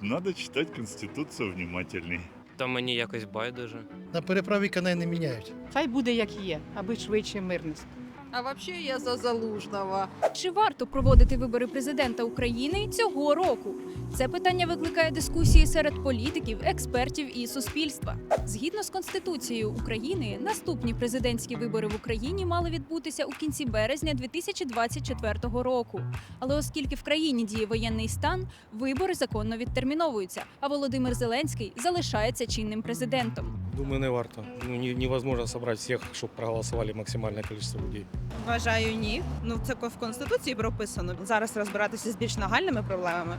Надо читать Конституцию внимательней. Та мені якось байдуже. На переправі коней не міняють. Хай буде як є, аби швидше мирність. А вообще я за Залужного. Чи варто проводити вибори президента України цього року? Це питання викликає дискусії серед політиків, експертів і суспільства. Згідно з Конституцією України, наступні президентські вибори в Україні мали відбутися у кінці березня 2024 року. Але оскільки в країні діє воєнний стан, вибори законно відтерміновуються, а Володимир Зеленський залишається чинним президентом. Думаю, не варто. Ну, ні, невозможно собрать всіх, щоб проголосували максимальне кількість людей. Вважаю, ні. Ну це в конституції прописано. Зараз розбиратися з більш нагальними проблемами,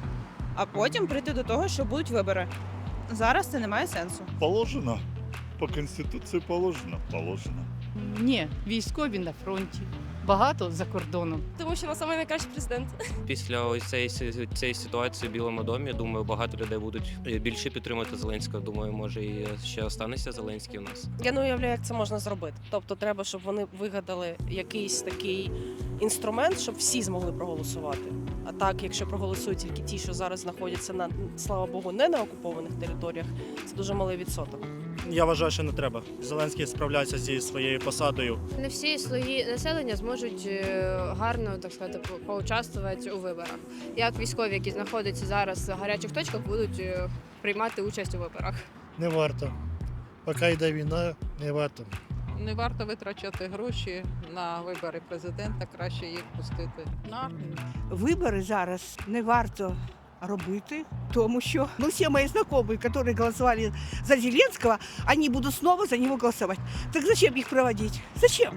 а потім прийти до того, що будуть вибори. Зараз це не має сенсу. Положено. По Конституции положено. Положено. Ні, військові на фронті, багато за кордоном. Тому що вона найкращий президент. Після ось цієї, цієї ситуації в Білому домі, думаю, багато людей будуть е, більше підтримувати Зеленського. Думаю, може і ще останеться Зеленський у нас. Я не уявляю, як це можна зробити. Тобто, треба, щоб вони вигадали якийсь такий інструмент, щоб всі змогли проголосувати. А так, якщо проголосують тільки ті, що зараз знаходяться на слава Богу, не на окупованих територіях, це дуже малий відсоток. Я вважаю, що не треба. Зеленський справляється зі своєю посадою. Не всі слої населення зможуть е, гарно так сказати поучаствувати у виборах. Як військові, які знаходяться зараз в гарячих точках, будуть е, приймати участь у виборах. Не варто. Поки йде війна, не варто. Не варто витрачати гроші на вибори президента, краще їх пустити на армію. Вибори зараз не варто робити, тому що ну, всі мої знайомі, які голосували за Зеленського, вони будуть знову за нього голосувати. Так зачем їх проводити? Зачем?